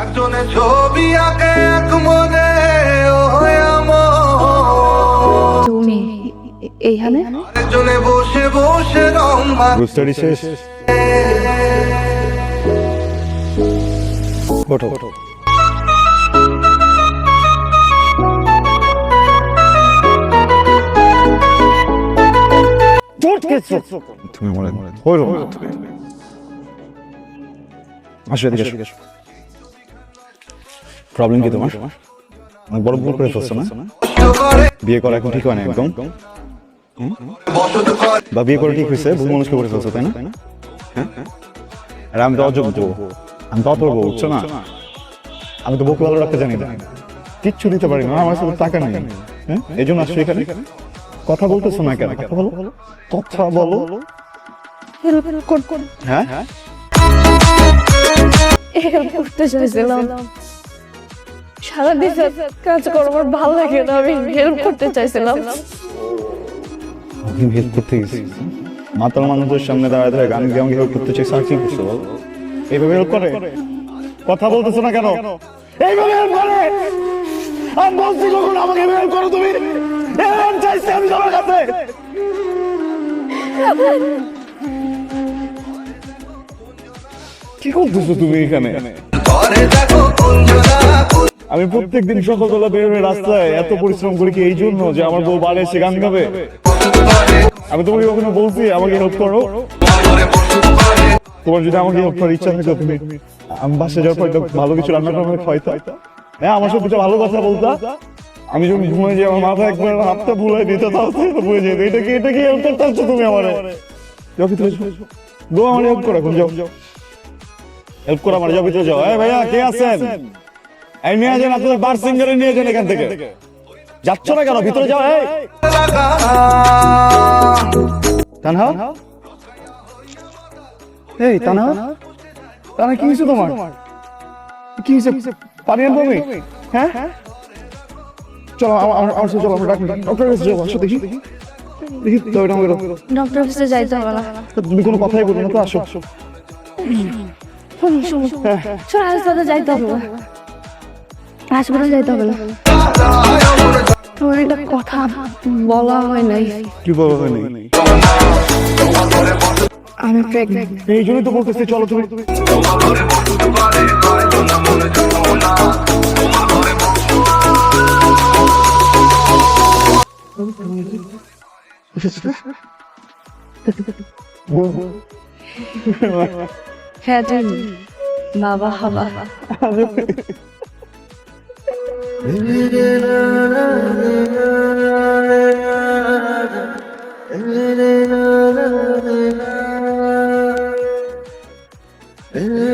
একজনে ছবি আঁকে এক মনে ও তুমি এইখানে? একজনে বসে বসে রং। শেষ। ওঠো তুমি মনে না আসো এদিকে আসো। প্রবলেম কি তোমার? অনেক বড় ভুল করে ফেলছো না? বিয়ে করা এখন ঠিক হয় না একদম? বা বিয়ে করে ঠিক হয়েছে ভুল মানুষকে করে ফেলছো তাই না? হ্যাঁ? আর আমি তো অযোগ্য। আমি তো অথর্ব বুঝছ না? আমি তো বউকে ভালো রাখতে জানি না। কিচ্ছু দিতে পারি না আমার সাথে টাকা নেই। হ্যাঁ? এই জন্য আসছো এখানে? কথা বলতেছো না কেন? কথা বলো। কথা বলো। হ্যাঁ? হেল্প করতে চাইছিলাম। সারাদিন কাজ করো আমার ভালো লাগে না আমি হেল্প করতে চাইছিলাম। আমি হেল্প করতে গেছি। মাতাল মানুষদের সামনে দাঁড়ায় দাঁড়ায় গান গেয়ে আমাকে হেল্প করতে কি করছ বলো? এইভাবে হেল্প করে? কথা বলতেছো না কেন? এইভাবে হেল্প করে? আমি বলছি কখন আমাকে হেল্প করো তুমি? হেল্প চাইছি আমি তোমার কাছে। কি করতেছো তুমি এখানে? ঘরে দেখো কুঞ্জ আমি প্রত্যেকদিন সকালবেলা বের হয়ে রাস্তায় এত পরিশ্রম করি কি এই জন্য যে আমার বউ বাড়ি এসে গান গাবে? আমি তোমাকে কখনো বলছি আমাকে হেল্প করো। তোমার যদি আমাকে হেল্প করার ইচ্ছা থাকে তুমি আমি বাসে যাওয়ার পর ভালো কিছু রান্না আমাকে খাইতা হ্যাঁ আমার সাথে দুটো ভালো কথা বলতা। আমি যখন ঘুমিয়ে যাই আমার মাথা একবার হাতটা ভুলাই দিতে তাও ভুলে যেত। এটা কি এটা কি হেল্প করতে হচ্ছে তুমি আমারে? ভিতরে যাও গো আমার হেল্প করো এখন যাও। হেল্প করো আমার যাও ভিতরে যাও। এই ভাইয়া কে আছেন? এই নিয়ে যান আপনাদের বার সিঙ্গারে নিয়ে যান এখান থেকে। যাচ্ছ না কেন? ভিতরে যাও এই। তানহা এই তানহা তানহা কি হয়েছে তোমার? কি হয়েছে? পানি আনব আমি হ্যাঁ? চলো আমার আমার সাথে চলো ডাক্তার কাছে আসো দেখি। দেখি তবে না আমাকে ডক্টর যাইতে হবে না। তুমি কোনো কথাই বলো না তো আসো। চল হাসপাতালে যাইতে হবে। হাসপাতালে যাইতে হবে না। তোমার একটা কথা বলা হয় নাই। কি বলো হয়নি আমি প্রেগনেন্ট এই জন্যই তো বলতেছি চলো তুমি। হ্যাঁ বাবা হবা। Yeah.